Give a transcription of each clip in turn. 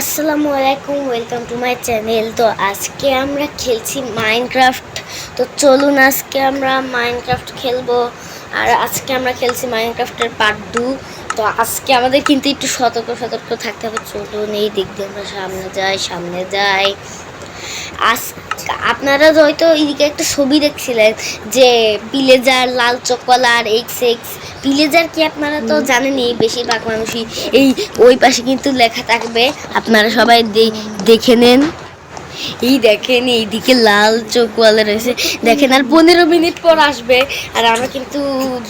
আসসালামু আলাইকুম welcome to my channel তো আজকে আমরা খেলছি মাইনক্রাফট তো চলুন আজকে আমরা মাইনক্রাফট খেলব। আর আজকে আমরা খেলছি মাইনক্রাফটের পার্ট টু তো আজকে আমাদের কিন্তু একটু সতর্ক সতর্ক থাকতে হবে। চলুন এই দিক দিয়ে আমরা সামনে যাই সামনে যাই। আজ আপনারা হয়তো এইদিকে একটা ছবি দেখছিলেন যে পিলেজার লাল চকলার এক্স এক্স পিলেজার কি আপনারা তো জানেনই বেশিরভাগ মানুষই এই ওই পাশে কিন্তু লেখা থাকবে। আপনারা সবাই দেখে নেন। এই দেখেন, এইদিকে লাল চোখওয়ালা রয়েছে। দেখেন, আর পনেরো মিনিট পর আসবে। আর আমরা কিন্তু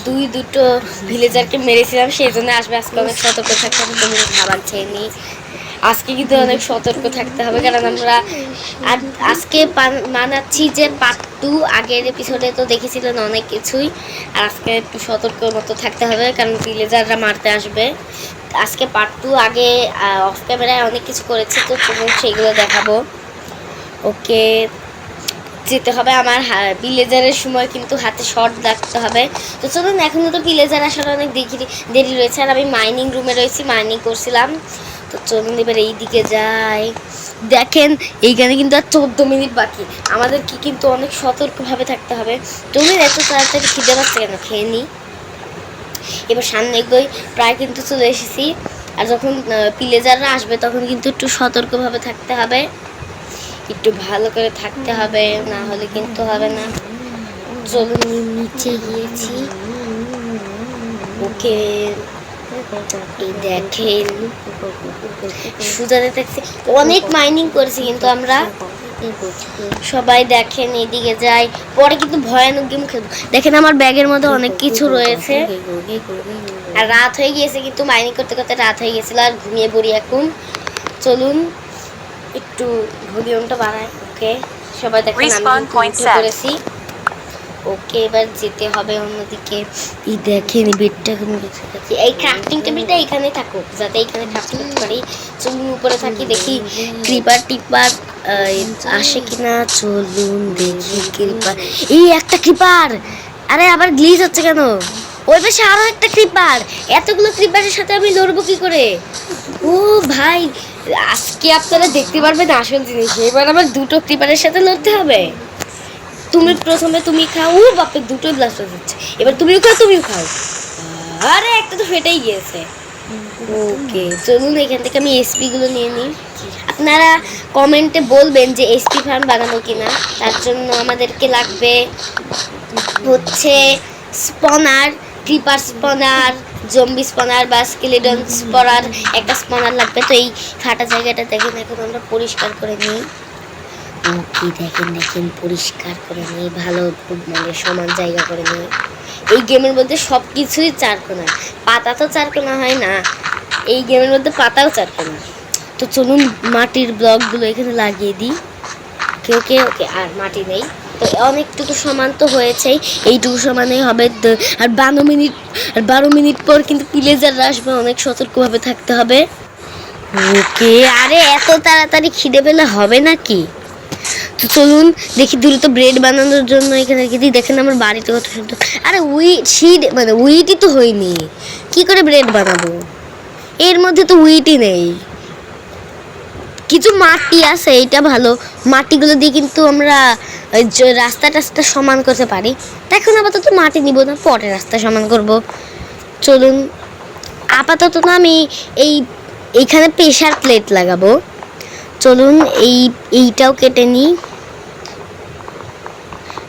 দুই দুটো ভিলেজারকে মেরেছিলাম, সেই জন্য আসবে। আজকে অনেক সতর্ক থাকতে আমি খাবার খেয়ে নিই। আজকে কিন্তু অনেক সতর্ক থাকতে হবে, কারণ আমরা আজকে মানাচ্ছি যে পার্ট টু আগের এপিসোডে তো দেখেছিলেন অনেক কিছুই, আর আজকে একটু সতর্ক মতো থাকতে হবে, কারণ ভিলেজাররা মারতে আসবে। আজকে পার্ট টু আগে অফ ক্যামেরায় অনেক কিছু করেছি, তো সেগুলো দেখাবো। ওকে যেতে হবে, আমার ভিলেজারের সময় কিন্তু হাতে শর্ট রাখতে হবে। তো চলুন এখনও তো ভিলেজার আসার অনেক দেরি দেরি রয়েছে, আর আমি মাইনিং রুমে রয়েছি মাইনিং করছিলাম। তো চলুন, এবার এই দিকে যাই। দেখেন, এইখানে কিন্তু আর চোদ্দ মিনিট বাকি। আমাদের কি কিন্তু অনেক সতর্কভাবে থাকতে হবে। চলুন এত তাড়াতাড়ি খিদে পাচ্ছে কেন? খেয়ে নিই এবার সামনে এগোই প্রায় কিন্তু চলে এসেছি। আর যখন পিলেজাররা আসবে, তখন কিন্তু একটু সতর্কভাবে থাকতে হবে। একটু ভালো করে থাকতে হবে, না হলে কিন্তু হবে না। চলুন নিচে গিয়েছি। ওকে দেখেন সুজাতে দেখছি অনেক মাইনিং করেছি কিন্তু আমরা। সবাই দেখেন, এদিকে যাই। পরে কিন্তু ভয়ানক গেম খেলব। দেখেন আমার ব্যাগের মধ্যে অনেক কিছু রয়েছে। আর রাত হয়ে গিয়েছে কিন্তু মাইনিং করতে করতে রাত হয়ে গেছিল আর ঘুমিয়ে পড়ি এখন। চলুন। একটু ভলিউমটা ওকে সবাই দেখেন আমি. পড়েছি ওকে এবার যেতে হবে অন্যদিকে। এই দেখেন বেডটা এখন বেঁচে এই ক্রাফটিং টেবিলটা থাকুক যাতে এখানে ক্রাফটিং পারি চলুন উপরে থাকি দেখি ক্রিপার টিপার আসে কিনা? চলুন দেখি ক্রিপার এই একটা ক্রিপার আরে আবার গ্লিজ হচ্ছে কেন? ওই পাশে আরও একটা ক্রিপার এতগুলো ক্রিপারের সাথে আমি লড়বো কি করে? ও ভাই আজকে আপনারা দেখতে পারবেন আসল জিনিস। এবার আমার দুটো ক্রিপারের সাথে লড়তে হবে। তুমি প্রথমে তুমি খাও, ও বাপে দুটোই ব্লাস্ট হয়ে যাচ্ছে এবার তুমিও খাও তুমিও খাও। আরে, একটা তো ফেটেই গিয়েছে। ওকে, চলুন, এখান থেকে আমি এসপি গুলো নিয়ে নিই। আপনারা কমেন্টে বলবেন যে এসপি ফার্ম বানাবো কিনা। তার জন্য আমাদেরকে লাগবে হচ্ছে স্পনার ক্রিপার স্পনার জম্বি স্পনার বা স্কেলেডন স্পনার একটা স্পনার লাগবে। তো এই ফাটা জায়গাটা দেখেন, এখন আমরা পরিষ্কার করে নিই। ওকে দেখেন দেখেন, পরিষ্কার করে নিই, ভালো মানে সমান জায়গা করে নিই। এই গেমের মধ্যে সব কিছুই চারকোনা পাতা তো চারকোনা হয় না, এই গেমের মধ্যে পাতাও চারকোনা তো চলুন, মাটির ব্লকগুলো এখানে লাগিয়ে দিই। ওকে ওকে ওকে, আর মাটি নেই। অনেকটুকু সমান তো হয়েছেই। এইটুকু সমানেই হবে। আর বারো মিনিট, আর বারো মিনিট পর কিন্তু প্লেজাররা আসবে অনেক সতর্কভাবে থাকতে হবে। ওকে, আরে এত তাড়াতাড়ি খিদে পেলে হবে নাকি? তো চলুন, দেখি দ্রুত ব্রেড বানানোর জন্য এখানে রেখে দেখেন আমার বাড়িতে কত সুন্দর। আরে উইট সিড মানে উইটই তো হয়নি। কি করে ব্রেড বানাবো? এর মধ্যে তো উইটই নেই। কিছু মাটি আছে এটা ভালো। মাটিগুলো দিয়ে কিন্তু আমরা রাস্তা টাস্তা সমান করতে পারি। এখন আপাতত মাটি নিব না, পরে রাস্তা সমান করব। চলুন, আপাতত না আমি এই, এইখানে প্রেশার প্লেট লাগাবো। চলুন, এই, এইটাও কেটে নিই।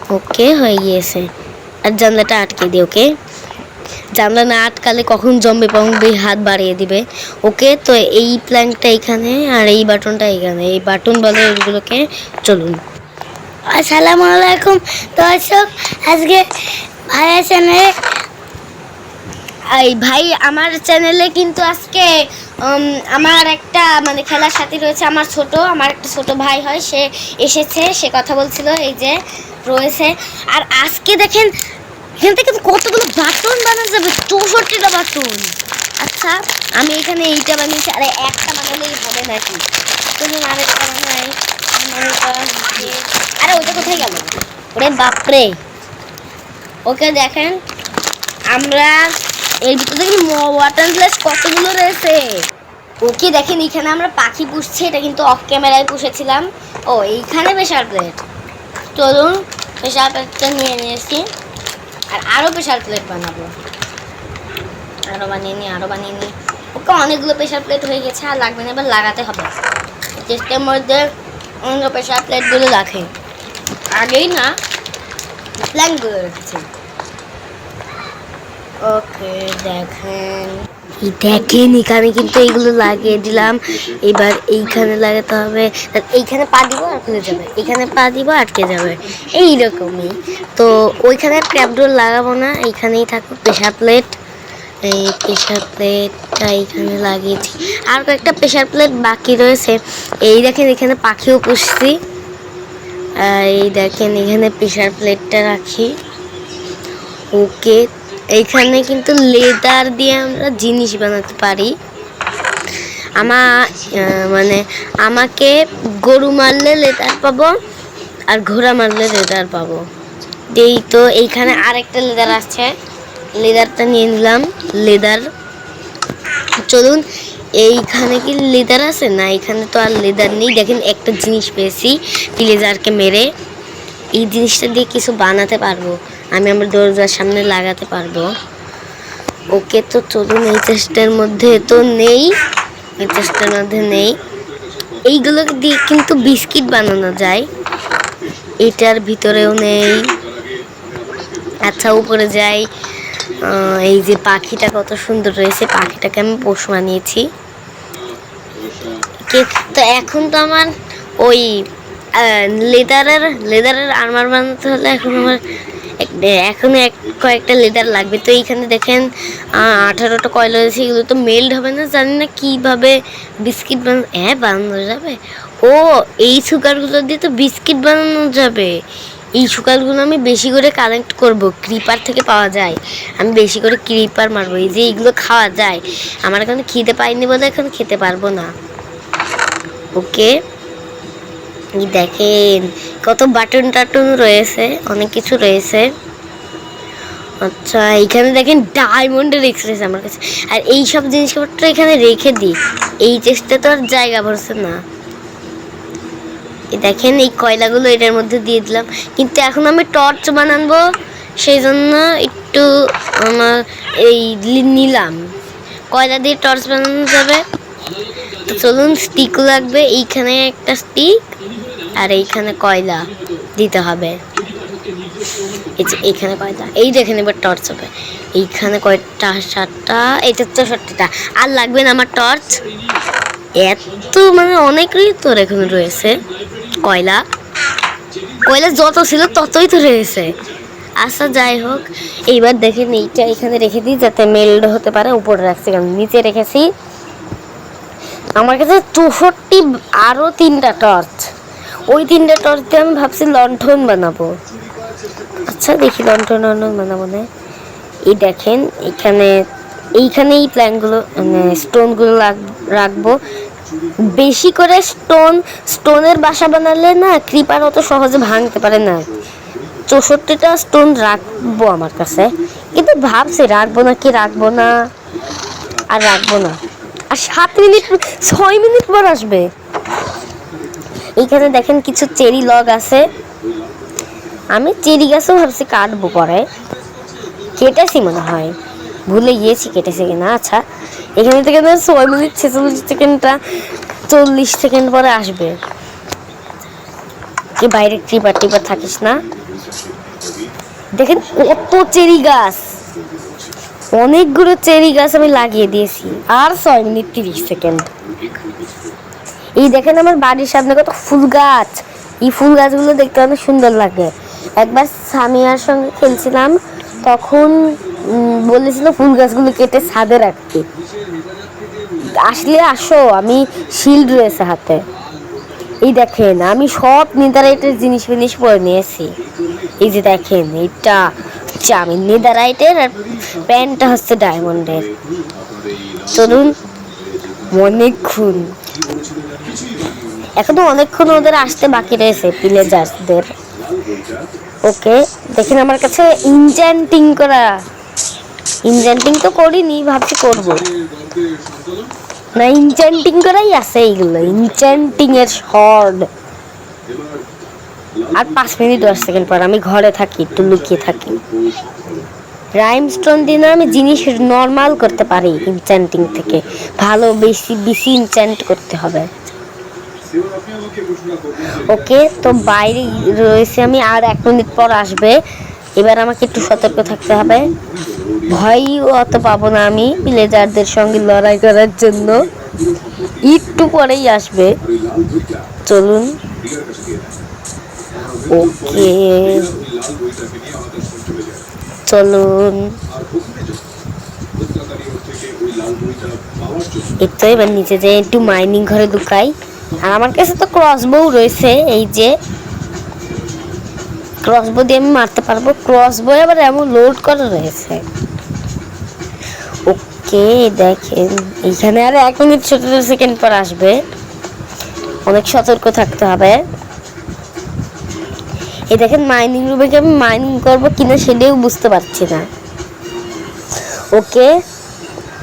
ওকে, হয়ে গিয়েছে। আর জানলাটা আটকে দিই, ওকে? জানলা না আটকালে কখন জম্বে পম্বে হাত বাড়িয়ে দিবে। ওকে তো এই প্ল্যাঙ্কটা এখানে আর এই বাটনটা এখানে। এই বাটন বলে এগুলোকে চলুন। আসসালামু আলাইকুম দর্শক আজকে ভাইয়ের চ্যানেলে এই ভাই আমার চ্যানেলে কিন্তু আজকে আমার একটা মানে খেলার সাথী রয়েছে আমার ছোট আমার একটা ছোট ভাই হয় সে এসেছে সে কথা বলছিল এই যে রয়েছে। আর আজকে দেখেন এখান থেকে কতগুলো বাটন বানানো যাবে? চৌষট্টিটা বাটন। আচ্ছা আমি এখানে এইটা বানিয়েছি, আরে একটা বানালেই হবে নাকি? চলুন আরেকটা বানাই। আরে, ওটা কোথায় গেল? ওরে বাপরে। ওকে, দেখেন, আমরা এর ভিতরে দেখি ওয়াটার গ্লাস কতগুলো রয়েছে? ওকে, দেখেন, এখানে আমরা পাখি পুষছি, এটা কিন্তু অফ ক্যামেরায় পুষেছিলাম। ও, এইখানে প্রেশার প্লেট চলুন প্রেশার প্লেটটা নিয়ে নিয়েছি। আর আরও প্রেশার প্লেট বানাবো। আরও বানিয়ে নিই আরও বানিয়ে নিই ওকে অনেকগুলো প্রেশার প্লেট হয়ে গেছে, আর লাগবে না, এবার লাগাতে হবে। চেষ্টার মধ্যে অন্য প্রেশার প্লেটগুলো রাখে। আগেই না প্ল্যানগুলো রেখেছি। ওকে, দেখেন। দেখেন, এখানে কিন্তু এইগুলো লাগিয়ে দিলাম। এবার এইখানে লাগাতে হবে। এইখানে পা দিব খুলে যাবে? এখানে পা দিব আটকে যাবে? এইরকমই। তো ওইখানে ক্র্যাপডোর লাগাবো না, এইখানেই থাকুক প্রেশার প্লেট এই প্রেশার প্লেটটা এইখানে লাগিয়েছি। আর কয়েকটা প্রেশার প্লেট বাকি রয়েছে। এই দেখেন, এখানে পাখিও পুষছি। এই দেখেন, এখানে প্রেশার প্লেটটা রাখি। ওকে এইখানে কিন্তু লেদার দিয়ে আমরা জিনিস বানাতে পারি। আমার মানে আমাকে গরু মারলে লেদার পাবো আর ঘোড়া মারলে লেদার পাবো। এই তো এইখানে আরেকটা লেদার আছে। লেদারটা নিয়ে নিলাম, লেদার। চলুন, এইখানে কি লেদার আছে? না এখানে তো আর লেদার নেই। দেখেন, একটা জিনিস পেয়েছি প্লেজারকে মেরে। এই জিনিসটা দিয়ে কিছু বানাতে পারব। আমি আমার দরজার সামনে লাগাতে পারব। ওকে তো চলুন এই চেষ্টার মধ্যে তো নেই, এই চেষ্টার মধ্যে নেই। এইগুলো দিয়ে কিন্তু বিস্কিট বানানো যায়। এটার ভিতরেও নেই। আচ্ছা উপরে যাই। এই যে পাখিটা কত সুন্দর রয়েছে, পাখিটাকে আমি পোষ মানিয়েছি তো এখন তো আমার ওই লেদারের লেদারের আর্মার বানাতে হলে এখন আমার এখন এক, কয়েকটা লেদার লাগবে। তো এইখানে দেখেন আঠারোটা কয়লা রয়েছে এগুলো তো মেল্ড হবে না, জানি না কীভাবে বিস্কিট বানানো হ্যাঁ বানানো যাবে। ও, এই সুগারগুলো দিয়ে তো বিস্কিট বানানো যাবে। এই সুগারগুলো আমি বেশি করে কালেক্ট করব ক্রিপার থেকে পাওয়া যায়। আমি বেশি করে ক্রিপার মারবো, এই যে এইগুলো খাওয়া যায়। আমার এখন খিদে পাইনি বলে এখন খেতে পারব না। ওকে দেখেন, কত বাটন টাটন রয়েছে, অনেক কিছু রয়েছে। আচ্ছা এখানে দেখেন ডায়মন্ডের এক্সপ্রেস আমার কাছে। আর এই সব জিনিসপত্র এখানে রেখে দিই। এই চেষ্টা তো আর জায়গা ভরছে না। দেখেন, এই কয়লাগুলো এটার মধ্যে দিয়ে দিলাম। কিন্তু এখন আমি টর্চ বানাবো সেই জন্য একটু আমার এই নিলাম। কয়লা দিয়ে টর্চ বানানো যাবে? তো চলুন স্টিক লাগবে, এইখানে একটা স্টিক আর এইখানে কয়লা দিতে হবে। এই এইখানে কয়টা এই দেখেন এবার টর্চ হবে। এইখানে কয়টা, সাতটা তো সাতটা আর লাগবে না আমার টর্চ? এত মানে অনেকই তোর এখানে রয়েছে কয়লা। কয়লা যত ছিল ততই তো রয়েছে। আচ্ছা যাই হোক, এইবার দেখেন এইটা এখানে রেখে দিই যাতে মেল্ড হতে পারে, উপরে রাখছি। কারণ নিচে রেখেছি। আমার কাছে চৌষট্টি আরও তিনটা টর্চ ওই তিনটা টর্চ দিয়ে আমি ভাবছি লণ্ঠন বানাবো। আচ্ছা দেখি লণ্ঠন লণ্ঠন বানাবো না। এই দেখেন, এখানে এইখানে এই প্ল্যানগুলো মানে স্টোনগুলো রাখব। বেশি করে স্টোন স্টোনের বাসা বানালে না ক্রিপার অত সহজে ভাঙতে পারে না। চৌষট্টিটা স্টোন রাখব আমার কাছে। কিন্তু ভাবছি, রাখব না কি, রাখব না? আর রাখব না। আর সাত মিনিট, ছয় মিনিট পর আসবে। এইখানে দেখেন কিছু চেরি লগ আছে। আমি চেরি গাছও ভাবছি কাটবো পরে। কেটেছি মনে হয়। ভুলে গিয়েছি কেটেছি কিনা আচ্ছা। এখানে থেকে ছয় মিনিট, ছেচল্লিশ সেকেন্ডটা, চল্লিশ সেকেন্ড পরে আসবে। বাইরে টিপার টিপার থাকিস না। দেখেন কত চেরি গাছ। অনেকগুলো চেরি গাছ আমি লাগিয়ে দিয়েছি। আর ছয় মিনিট তিরিশ সেকেন্ড। এই দেখেন আমার বাড়ির সামনে কত ফুল গাছ। এই ফুল গাছগুলো দেখতে অনেক সুন্দর লাগে। একবার সামিয়ার সঙ্গে খেলছিলাম, তখন বলেছিল ফুল গাছগুলো কেটে ছাদে রাখতে। আসলে আসো, আমি শিল্ড রয়েছে হাতে। এই দেখেন, আমি সব নেদারাইটের জিনিস ফিনিস পরে নিয়েছি। এই যে দেখেন এটা আমি নেদারাইটের আর প্যান্টটা হচ্ছে ডায়মন্ডের। চলুন অনেকক্ষণ এখনও অনেকক্ষণ ওদের আসতে বাকি রয়েছে প্লেজার্সদের ওকে, দেখেন আমার কাছে ইনজেন্টিং করা। ইনজেন্টিং তো করিনি, ভাবছি করব। না ইনচ্যান্টিং করাই আছে এইগুলো ইনচ্যান্টিং এর শর্ট আর পাঁচ মিনিট দশ সেকেন্ড পর, আমি ঘরে থাকি, একটু লুকিয়ে থাকি। রাইম স্টোন দিয়ে আমি জিনিস নর্মাল করতে পারি ইনচ্যান্টিং থেকে। ভালো, বেশি বেশি ইনচ্যান্ট করতে হবে। ওকে, তো বাইরে রয়েছে আমি, আর এক মিনিট পর আসবে। এবার আমাকে একটু সতর্ক থাকতে হবে। ভয়ই অত পাবো না আমি প্লেজারদের সঙ্গে লড়াই করার জন্য। একটু পরেই আসবে। চলুন। ওকে। চলুন। তো এবার নিচে যে একটু মাইনিং ঘরে ঢুকাই। আর আমার কাছে তো ক্রস বউ রয়েছে, এই যে ক্রস বউ দিয়ে আমি মারতে পারব। ক্রস বউ আবার এমন লোড করা রয়েছে। ওকে, দেখেন। এইখানে আর এক মিনিট সতেরো সেকেন্ড পর আসবে। অনেক সতর্ক থাকতে হবে। এই দেখেন মাইনিং রুমে কি আমি মাইনিং করব কিনা সেটাও বুঝতে পারছি না। ওকে,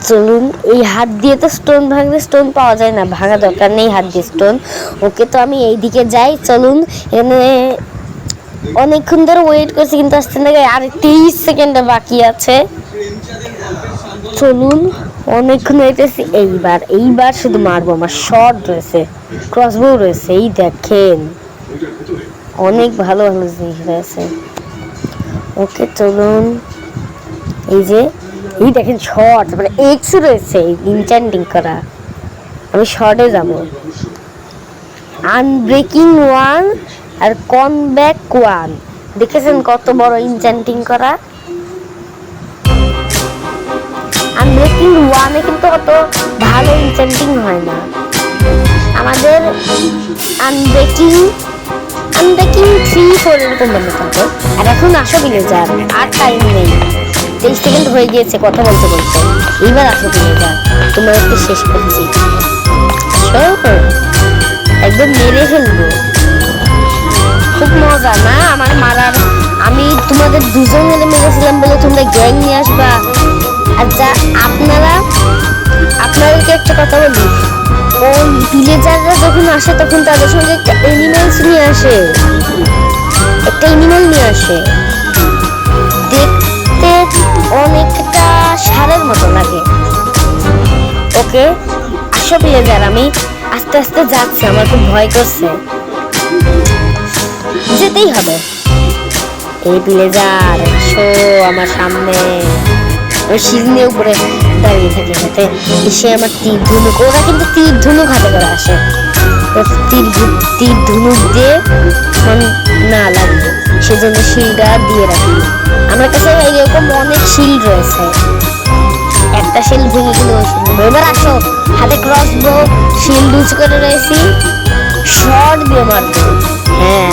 চলুন, এই হাত দিয়ে তো স্টোন ভাঙলে স্টোন পাওয়া যায় না, ভাঙা দরকার নেই হাত দিয়ে স্টোন ওকে, তো আমি এই দিকে যাই, চলুন, এখানে অনেকক্ষণ ধরে ওয়েট করছি, কিন্তু আসতে না আর তেইশ সেকেন্ডে বাকি আছে। চলুন, অনেকক্ষণ হইতেছি, এইবার এইবার শুধু মারবো, আমার শর্ট রয়েছে ক্রসবো রয়েছে, এই দেখেন। অনেক ভালো ভালো জিনিস রয়েছে। ওকে, চলুন। এই যে, এই দেখেন শর্ট মানে এক্স রয়েছে ইনচ্যান্টিং করা। আমি শর্টে যাব। আনব্রেকিং ওয়ান আর কনব্যাক ওয়ান দেখেছেন কত বড় ইনচ্যান্টিং করা? আনব্রেকিং ওয়ানে কিন্তু অত ভালো ইনচ্যান্টিং হয় না। আমাদের আনব্রেকিং আনব্রেকিং থ্রি ফোর এরকম বানাতে হবে আর এখন আসো ভিলেজার আর টাইম নেই। তেইশ সেকেন্ড হয়ে গিয়েছে, কথা বলতে বলতে। এইবার আসো ভিলেজার একটু শেষ করছি। একদম মেরে ফেলব। খুব মজা, না? আমার মারার আমি তোমাদের দুজন মিলে মেরেছিলাম বলে তোমরা গ্যাং নিয়ে আসবা। যা আপনারা আপনাদেরকে একটা কথা বলি। ওই ভিলেজাররা যখন আসে, তখন তাদের সঙ্গে একটা এনিমেলস নিয়ে আসে। একটা এনিমেল নিয়ে আসে। দেখতে অনেকটা সারের মতো লাগে। ওকে, আসো ভিলেজার আমি আস্তে আস্তে যাচ্ছি, আমার খুব ভয় করছে। যেতেই হবে। এই ভিলেজার এসো আমার সামনে। ওই সিজনে উপরে। দাঁড়িয়ে থাকে যাতে এসে আমার তীর ধনুক, ওরা কিন্তু তীর ধনুক হাতে করে আসে। তীর তীর ধনুক দিয়ে মন না লাগবে, সেজন্য শিলটা দিয়ে রাখি। আমার কাছে এরকম অনেক শিল রয়েছে। একটা শিল ভেঙে গেলে এবার আসো, হাতে ক্রস বো শিল ইউজ করে রয়েছি। শর্ট দিয়ে মারবো। হ্যাঁ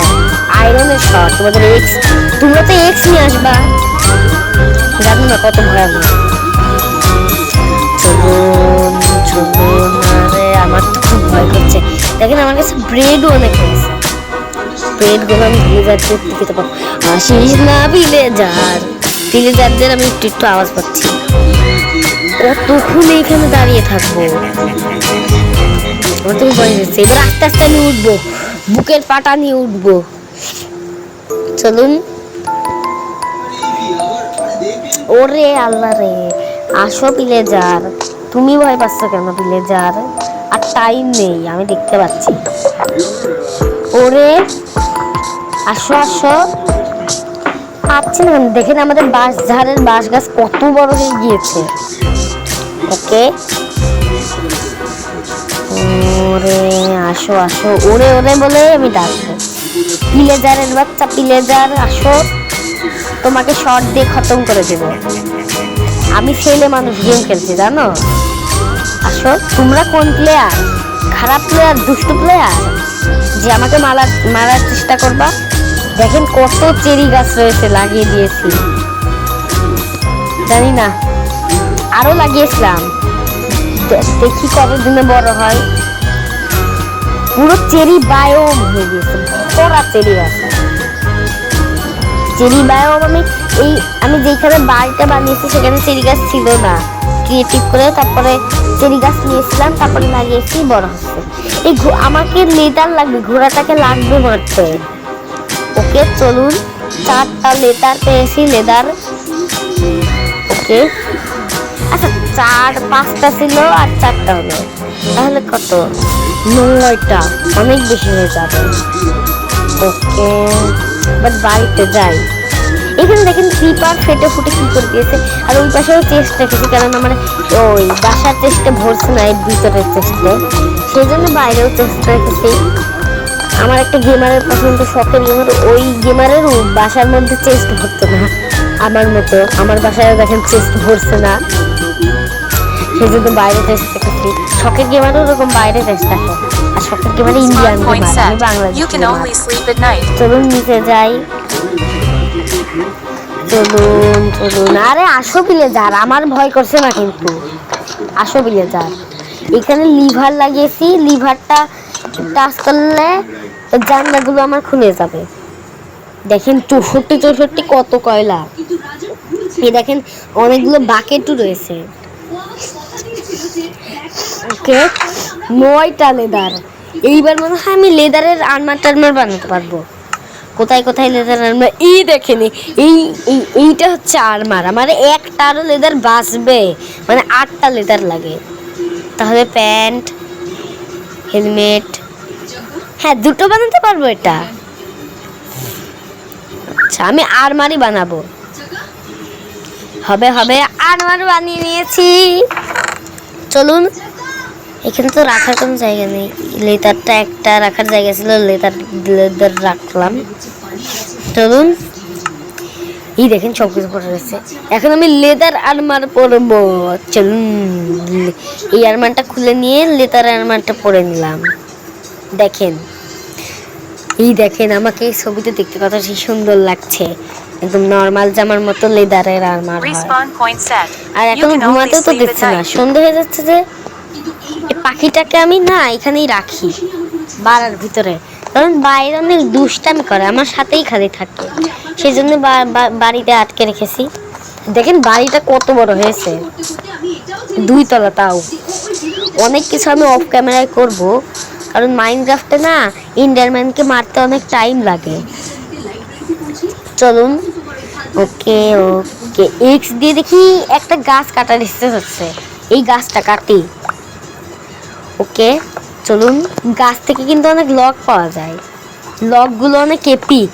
আয়রনের শর্ট তোমাদের এক্স তোমরা তো এক্স নিয়ে আসবা। জানো না কত ভয়ানক আরে আমার খুব ভয় করছে। দেখেন, আমার কাছে ব্রেডও অনেক ব্রেডগুলো আমি তো আসিস না আমি একটু একটু আওয়াজ পাচ্ছি। কতক্ষণ এখানে দাঁড়িয়ে থাকব? আমার তো ভয় হচ্ছে। এবার আস্তে আস্তে আমি উঠবো। বুকের পাটা নিয়ে উঠবো। চলুন। ওরে আল্লাহ রে, আসো প্লেজার তুমি ভয় পাচ্ছ কেন প্লেজার আর টাইম নেই, আমি দেখতে পাচ্ছি। ওরে, আসো আসো। পাচ্ছি না? দেখেন আমাদের বাঁশ ঝাড়ের বাঁশ গাছ কত বড় হয়ে গিয়েছে। ওকে। ওরে, আসো আসো। ওরে ওরে বলে আমি ডাকবো। প্লেজারের বাচ্চা প্লেজার আসো। তোমাকে শর্ট দিয়ে খতম করে দেবো। আমি ছেলে মানুষ, গেম খেলছি, জানো? আসো। তোমরা কোন প্লেয়ার খারাপ প্লেয়ার দুষ্টু প্লেয়ার যে আমাকে মারার মারার চেষ্টা করবা। দেখেন কত চেরি গাছ রয়েছে, লাগিয়ে দিয়েছি। জানি না। আরও লাগিয়েছিলাম। দেখি কতদিনে বড় হয়। পুরো চেরি বায়োম হয়ে গেছে ভরা চেরি গাছ। চেরি বায়োম আমি এই, আমি যেখানে বাড়িটা বানিয়েছি, সেখানে চেরি গাছ ছিল না। ক্রিয়েটিভ করে তারপরে চেরি গাছ নিয়েছিলাম, তারপরে লাগিয়েছি বড় হচ্ছে? এই আমাকে লেদার লাগবে, ঘোড়াটাকে লাগবে মারতে। ওকে চলুন, চারটা লেদার পেয়েছি লেদার ওকে। আচ্ছা চার, পাঁচটা ছিল আর চারটা হলো। তাহলে কত? নয়টা, অনেক বেশি হয়ে যাবে। ওকে বাট বাড়িতে যাই। এখানে দেখেন ক্রিপার ফেটে ফুটে কি করে দিয়েছে। আর ওই পাশেও চেস্ট রেখেছি কারণ আমার ওই বাসার চেস্টে ভরছে না এর ভিতরের চেস্টে সেই জন্য বাইরেও চেস্ট রেখেছি। আমার একটা গেমারের পছন্দ শখের গেমার ওই গেমারের বাসার মধ্যে চেস্ট ভরতো না আমার মতো। আমার বাসায় দেখেন চেস্ট ভরছে না। সেই জন্য বাইরে চেস্ট রেখেছি। শখের গেমারও ওরকম বাইরে চেস্ট থাকে আর শখের গেমারে ইন্ডিয়ান গেমার বাংলাদেশ. চলুন নিচে যাই। চলুন চলুন। আরে আসো বিলেজার আমার ভয় করছে না কিন্তু। আসো বিলেজার এখানে লিভার লাগিয়েছি, লিভারটা টাচ করলে জানলাগুলো আমার খুলে যাবে। দেখেন চৌষট্টি চৌষট্টি কত কয়লা। এই দেখেন অনেকগুলো বাকেটও রয়েছে। ওকে নয়টা লেদার। এইবার মনে হয় আমি লেদারের আর্মার টার্মার বানাতে পারব। কোথায় কোথায় লেদার আর্মার এই দেখেনি এই এই- এইটা হচ্ছে আর্মার আমার একটারও লেদার বাঁচবে। মানে আটটা লেদার লাগে। তাহলে প্যান্ট, হেলমেট। হ্যাঁ দুটো বানাতে পারব এটা। আচ্ছা আমি আরমারি বানাবো। হবে হবে। আরমার বানিয়ে নিয়েছি। চলুন। এখানে তো রাখার কোনো জায়গা নেই। লেদারটা একটা রাখার জায়গা ছিল লেদার লেদার রাখলাম। চলুন। এই দেখেন সব কিছু পরে রয়েছে। এখন আমি লেদার আরমার পরবো। চলুন। এই আরমারটা খুলে নিয়ে লেদার আরমারটা পরে নিলাম। দেখেন। এই দেখেন আমাকে এই ছবিতে দেখতে কত সেই সুন্দর লাগছে। একদম নর্মাল জামার মতো লেদারের আরমার. আর এখন ঘুমাতেও তো দিচ্ছে না. সন্ধে হয়ে যাচ্ছে যে পাখিটাকে আমি না এখানেই রাখি, বাড়ার ভিতরে। কারণ বাইরে অনেক দুষ্টামি করে, আমার সাথেই খালি থাকে। সেই জন্য বাড়িতে আটকে রেখেছি। দেখেন বাড়িটা কত বড় হয়েছে। দুই তলা তাও। অনেক কিছু আমি অফ ক্যামেরায় করব, কারণ মাইনক্রাফটে না ইন্ডারম্যানকে মারতে অনেক টাইম লাগে। চলুন। ওকে ওকে। এক্স দিয়ে দেখি একটা গাছ কাটার ইচ্ছে হচ্ছে। এই গাছটা কাটি। ওকে, চলুন। গাছ থেকে কিন্তু অনেক লগ পাওয়া যায়। লগগুলো অনেক এপিক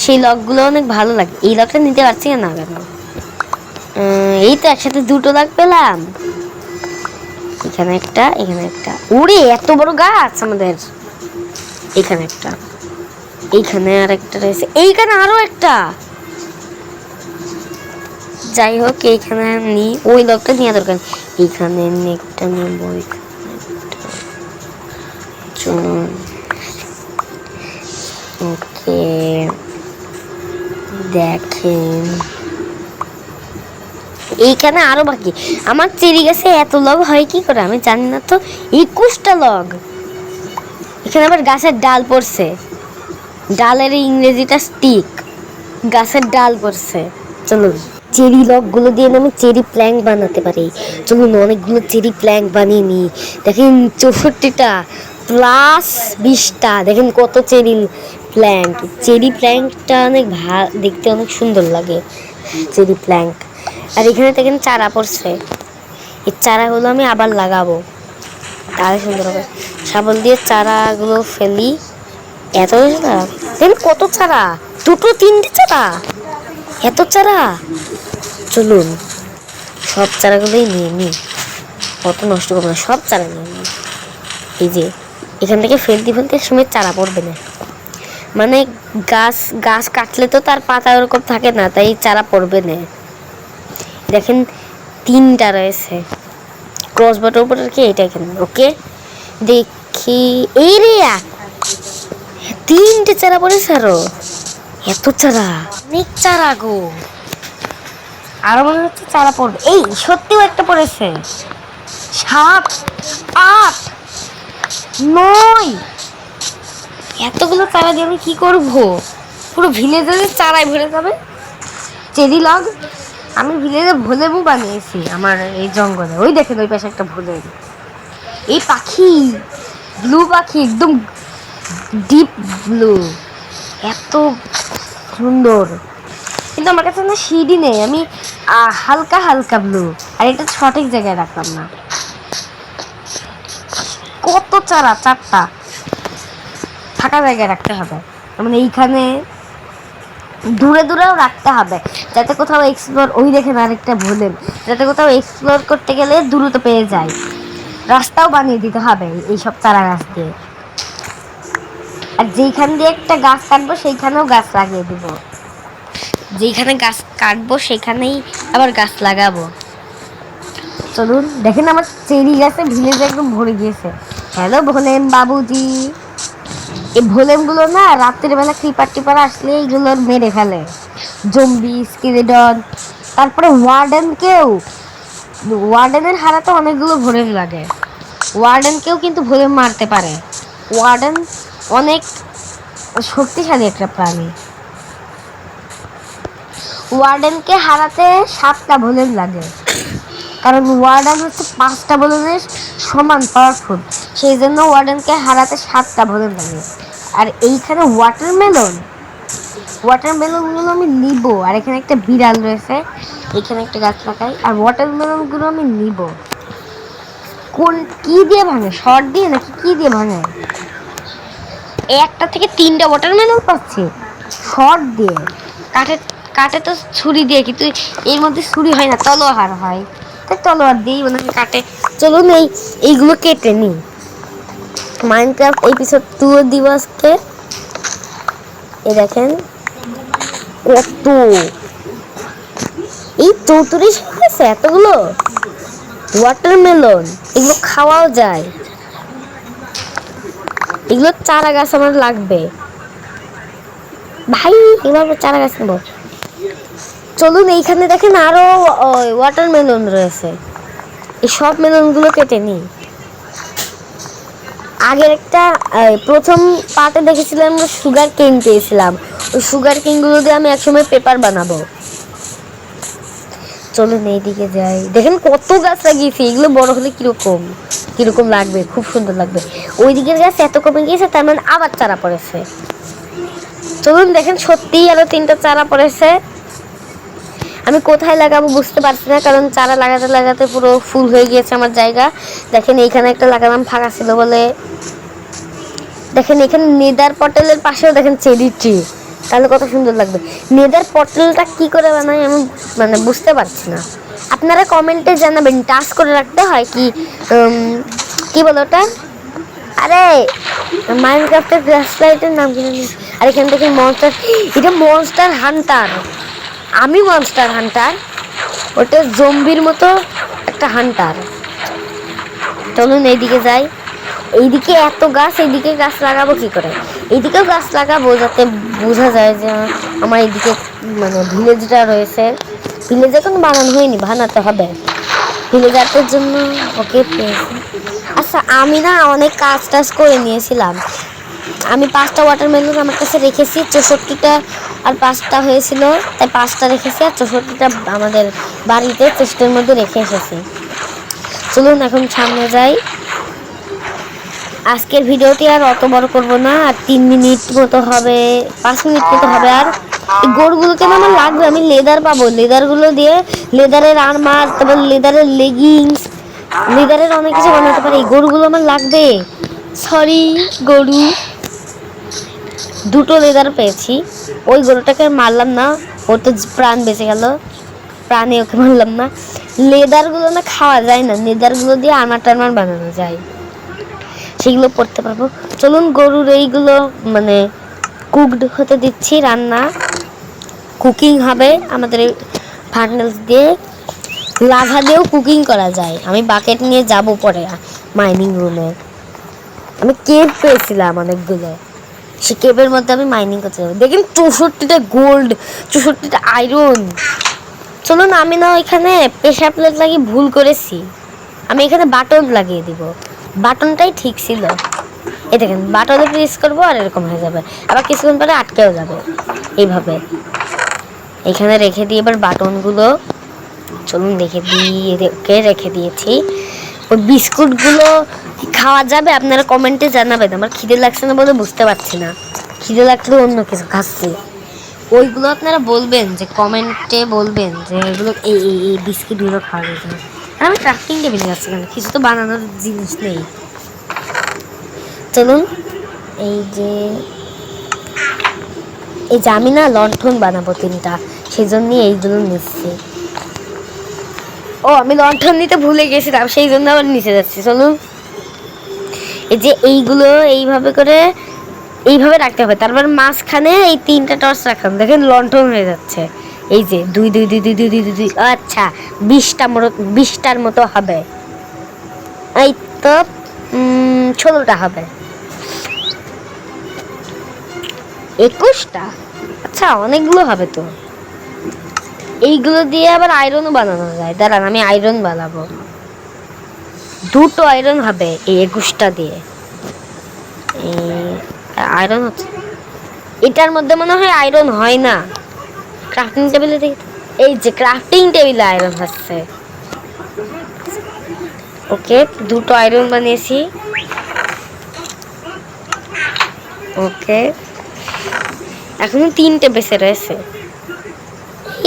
সেই লগগুলো অনেক ভালো লাগে। এই লগটা নিতে পারছি না কেন এই তো একসাথে দুটো লাগ পেলাম। এখানে একটা এখানে একটা। ওরে, এত বড় গাছ আমাদের। এখানে একটা। এইখানে আর একটা রয়েছে। এইখানে আরও একটা। যাই হোক এইখানে নি ওই লোকটা নেওয়া দরকার। এইখানে নেকটা নেব ওকে, দেখেন। এইখানে আরও বাকি। আমার চেরি গাছে এত লগ হয় কি করে? আমি জানি না তো। একুশটা লগ। এখানে আবার গাছের ডাল পড়ছে। ডালের ইংরেজিটা স্টিক গাছের ডাল পড়ছে। চলুন। চেরি লকগুলো দিয়ে আমি চেরি প্ল্যাঙ্ক বানাতে পারি। চলুন অনেকগুলো চেরি প্ল্যাঙ্ক বানিয়ে নিই। দেখেন চৌষট্টিটা প্লাস বিশটা। দেখেন কত চেরি প্ল্যাঙ্ক। চেরি প্ল্যাঙ্কটা অনেক ভা, দেখতে অনেক সুন্দর লাগে। Cherry Planck. আর এখানে দেখেন চারা পড়ছে। এই চারাগুলো আমি আবার লাগাবো। তাহলে সুন্দর হবে। শাবল দিয়ে চারাগুলো ফেলি। এত চারা দেখেন কত চারা। দুটো তিনটে চারা। এত চারা। চলুন, সব চারাগুলোই নিয়ে নিই অত নষ্ট করব না, সব চারা নিয়ে নিই এই যে, এখান থেকে ফেলতে ফেলতে সময় চারা পড়বে না। মানে গাছ গাছ কাটলে তো তার পাতা ওরকম থাকে না, তাই চারা পড়বে না। দেখেন, তিনটা রয়েছে। ক্রস বাটার উপর কি এটা এখানে? ওকে দেখি, এই রে। তিনটে চারা পড়েছে আরও। এত চারা, অনেক চারা গো। আরও মনে হচ্ছে চারা পড়বে। এই, সত্যিও একটা পড়েছে। সাত, আট, নয়। এতগুলো চারা দিয়ে আমি কি করব? পুরো ভিলেজের চারায় ভরে যাবে? চেরি লগ আমি ভিলেজে ভোলেমু বানিয়েছি আমার এই জঙ্গলে। ওই দেখেন, ওই পাশে একটা ভোলেম এই পাখি ব্লু পাখি, একদম ডিপ ব্লু এত সুন্দর। কিন্তু আমার কাছে না সিঁড়ি নেই। আমি হালকা হালকা ব্লু আর এটা সঠিক জায়গায় রাখলাম না। কত চারা? চারটা। ফাঁকা জায়গায় রাখতে হবে। মানে এইখানে দূরে, দূরেও রাখতে হবে। যাতে কোথাও এক্সপ্লোর ওই দেখেন আরেকটা ভুলেন যাতে কোথাও এক্সপ্লোর করতে গেলে দ্রুত পেয়ে যায়। রাস্তাও বানিয়ে দিতে হবে এইসব চারা গাছ দিয়ে। আর যেইখান দিয়ে একটা গাছ কাটবো, সেইখানেও গাছ লাগিয়ে দিব। যেইখানে গাছ কাটবো, সেখানেই আবার গাছ লাগাবো। চলুন, দেখেন আমার চেরি গাছে ভিলেজ একদম ভরে গিয়েছে। হ্যালো, ভোলেম বাবুজি। এই ভোলেমগুলো না রাত্রের বেলা ক্রিপার টিপার আসলে এইগুলোর মেরে ফেলে। জম্বি, স্কিলেডন, তারপরে ওয়ার্ডেনকেও ওয়ার্ডেনের হারাতে অনেকগুলো ভোলেম লাগে। ওয়ার্ডেনকেও কিন্তু ভোলেম মারতে পারে। ওয়ার্ডেন অনেক শক্তিশালী একটা প্রাণী। ওয়ার্ডেনকে হারাতে সাতটা ভোলেম লাগে। কারণ ওয়ার্ডেন হচ্ছে পাঁচটা ভোলেমের সমান পাওয়ারফুল সেই জন্য ওয়ার্ডেনকে হারাতে সাতটা ভোলেম লাগে। আর এইখানে ওয়াটারমেলন ওয়াটারমেলনগুলো আমি নিব। আর এখানে একটা বিড়াল রয়েছে। এখানে একটা গাছ লাগাই। আর ওয়াটারমেলনগুলো আমি নিব। কোন, কি দিয়ে ভাঙে? শর্ট দিয়ে নাকি কি দিয়ে ভাঙে? একটা থেকে তিনটা ওয়াটারমেলন পাচ্ছি। শর্ট দিয়ে। কাঠে কাটে তো ছুরি দিয়ে কিন্তু এর মধ্যে ছুরি হয় না, তলোয়ার হয়। তাই তলোয়ার দিয়েই হয় কাটে চলুন এই, এইগুলো কেটে নিই। মাইনক্রাফট এপিসোড টু দিব আজকে এই দেখেন, কত। এই চৌত্রিশ হয়েছে এতগুলো? ওয়াটারমেলন এগুলো খাওয়াও যায়। এগুলো চারা গাছ আমার লাগবে। ভাই এবার চারা গাছ নেব। চলুন, এইখানে দেখেন আরও ওয়াটারমেলন রয়েছে। এই সব মেলনগুলো কেটে নিই। আগের একটা প্রথম পার্টে দেখেছিলাম আমরা সুগার কেন পেয়েছিলাম। ওই সুগার কেনগুলো দিয়ে আমি একসময় পেপার বানাবো। চলুন, এইদিকে যাই। দেখেন কত গাছ লাগিয়েছি, এগুলো বড় হলে কীরকম কীরকম লাগবে, খুব সুন্দর লাগবে। ওই দিকের গাছ এত কমে গিয়েছে, তার মানে আবার চারা পড়েছে। চলুন দেখেন সত্যিই আরও তিনটা চারা পড়েছে। আমি কোথায় লাগাবো বুঝতে পারছি না, কারণ চারা লাগাতে লাগাতে পুরো ফুল হয়ে গিয়েছে আমার জায়গা। দেখেন এইখানে একটা লাগালাম ফাঁকা ছিল বলে। দেখেন এখানে নেদার পটেলের পাশেও দেখেন চেরি ট্রি। তাহলে কত সুন্দর লাগবে। নেদার পটেলটা কি করে বানায় আমি মানে বুঝতে পারছি না। আপনারা কমেন্টে জানাবেন, টাচ করে রাখতে হয় কি কি বলো ওটা? আরে মাইনক্রাফটের গ্লাস লাইটের নাম কি জানি? আর এখান থেকে মনস্টার এটা মনস্টার হান্টার আমি মনস্টার হান্টার ওটা জম্বির মতো একটা হান্টার চলুন এইদিকে যাই। এইদিকে এত গাছ, এইদিকে গাছ লাগাবো কি করে? এইদিকেও গাছ লাগাবো যাতে বোঝা যায় যে আমার এইদিকে মানে ভিলেজটা রয়েছে। ভিলেজ এখন বানানো হয়নি, বানাতে হবে। ভিলেজারদের জন্য ওকে পেয়েছি? আচ্ছা আমি না অনেক কাজ টাজ করে নিয়েছিলাম। আমি পাঁচটা ওয়াটারমেলন আমার কাছে রেখেছি, চৌষট্টিটা আর পাঁচটা হয়েছিল, তাই পাঁচটা রেখেছি আর চৌষট্টিটা আমাদের বাড়িতে চেস্টের মধ্যে রেখে এসেছি। চলুন এখন সামনে যাই। আজকের ভিডিওটি আর অত বড় করব না, আর তিন মিনিট মতো হবে, পাঁচ মিনিট মতো হবে আর এই গরুগুলোকে না আমার লাগবে, আমি লেদার পাবো। লেদারগুলো দিয়ে লেদারের আর্মার তারপর লেদারের লেগিংস লেদারের অনেক কিছু বানাতে পারি। গরুগুলো আমার লাগবে। সরি গরু। দুটো লেদার পেয়েছি। ওই গরুটাকে মারলাম না। ওর তো প্রাণ বেঁচে গেল। প্রাণে ওকে মারলাম না। লেদারগুলো না খাওয়া যায় না। লেদারগুলো দিয়ে আর্মার টার্মার বানানো যায়। সেগুলো পড়তে পারব। চলুন গরুর এইগুলো মানে কুকড হতে দিচ্ছি রান্না। কুকিং হবে, আমাদের ফার্নেলস দিয়ে লাভা দিয়েও কুকিং করা যায়। আমি বাকেট নিয়ে যাব পরে মাইনিং রুমে আমি কেপ পেয়েছিলাম অনেকগুলো। সে কেভের মধ্যে আমি মাইনিং করতে যাব। দেখেন চৌষট্টিটা গোল্ড চৌষট্টিটা আয়রন চলুন, আমি না ওইখানে প্রেশার প্লেট লাগিয়ে ভুল করেছি। আমি এখানে বাটন লাগিয়ে দিব। বাটনটাই ঠিক ছিল। এই দেখেন বাটনে প্রেস করব আর এরকম হয়ে যাবে। আবার কিছুক্ষণ পরে আটকেও যাবে। এইভাবে। এখানে রেখে দিয়ে এবার বাটনগুলো, চলুন রেখে দিয়ে রেখে দিয়েছি। ওই বিস্কুটগুলো খাওয়া যাবে? আপনারা কমেন্টে জানাবেন। আমার খিদে লাগছে না বলে বুঝতে পারছি না। খিদে লাগলে অন্য কিছু খাচ্ছি। ওইগুলো আপনারা বলবেন যে, কমেন্টে বলবেন যে, এগুলো এই এই এই বিস্কিটগুলো খাওয়া না। আর আমি ক্রাফটিং টেবিলে যাচ্ছি কেন কিছু তো বানানোর জিনিস নেই। চলুন, এই যে এই যে আমি না লণ্ঠন বানাবো তিনটা। সেই জন্যই এইগুলো নিচ্ছি। ও, আমি লণ্ঠন নিতে ভুলে গেছিলাম সেই জন্য আবার নিচে যাচ্ছি চলুন এই যে এইগুলো এইভাবে করে এইভাবে রাখতে হবে। তারপর মাঝখানে এই তিনটা টর্চ রাখলাম দেখেন লণ্ঠন হয়ে যাচ্ছে। এই যে দুই দুই দুই দুই দুই দুই দুই দুই আচ্ছা বিশটা মতো বিশটার মতো হবে। এই তো ষোলোটা হবে। একুশটা? আচ্ছা অনেকগুলো হবে তো। এইগুলো দিয়ে আবার আয়রনও বানানো যায়। দাঁড়ান, আমি আয়রন বানাবো। দুটো আয়রন হবে এই একুশটা দিয়ে। আয়রন হচ্ছে এটার মধ্যে মনে হয় আয়রন হয় না। ক্রাফটিং টেবিলে দেখি এই যে ক্রাফটিং টেবিলে আয়রন হচ্ছে। ওকে, দুটো আয়রন বানিয়েছি। ওকে। এখনও তিনটে বেঁচে রয়েছে।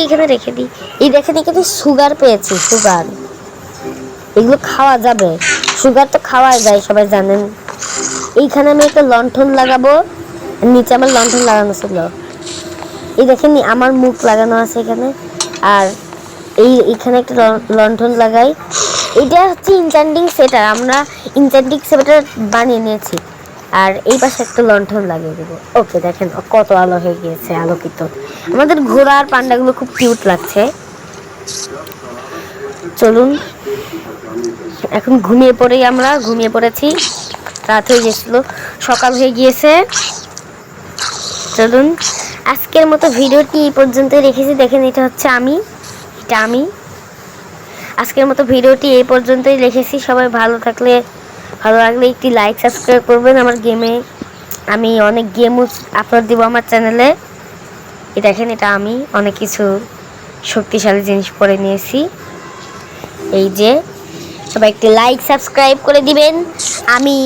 এইখানে রেখে দিই? এই দেখেন, এখানে সুগার পেয়েছি সুগার এগুলো খাওয়া যাবে। সুগার তো খাওয়া যায়, সবাই জানেন। এইখানে আমি একটা লণ্ঠন লাগাবো নিচে আমার লণ্ঠন লাগানো ছিল। এই দেখেন, আমার মুখ লাগানো আছে এখানে। আর এই এখানে একটা লণ্ঠন লাগাই। এটা হচ্ছে ইনচান্ডিং সেটার আমরা ইনচান্ডিং সেটার বানিয়ে নিয়েছি। আর এই পাশে একটা লণ্ঠন লাগিয়ে দেবো। ওকে দেখেন, কত আলো হয়ে গিয়েছে, আলোকিত। আমাদের ঘোড়া আর পান্ডাগুলো খুব কিউট লাগছে। চলুন। এখন ঘুমিয়ে পড়েই আমরা, ঘুমিয়ে পড়েছি। রাত হয়ে গেছিল, সকাল হয়ে গিয়েছে। চলুন। আজকের মতো ভিডিওটি এই পর্যন্ত রেখেছি। দেখেন, এটা হচ্ছে আমি। এটা আমি। আজকের মতো ভিডিওটি এই পর্যন্তই রেখেছি। সবাই ভালো থাকলে, ভালো লাগলে একটি লাইক সাবস্ক্রাইব করবেন। আমার গেমে আমি অনেক গেমও আপলোড দিব আমার চ্যানেলে এই দেখেন, এটা আমি অনেক কিছু শক্তিশালী জিনিস পরে নিয়েছি। এই যে, সবাই একটি লাইক সাবস্ক্রাইব করে দিবেন। আমি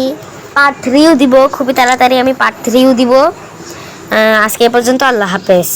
পার্ট থ্রিও দিব, খুবই তাড়াতাড়ি আমি পার্ট থ্রিও দিব। আজকে এ পর্যন্ত আল্লাহ হাফেজ।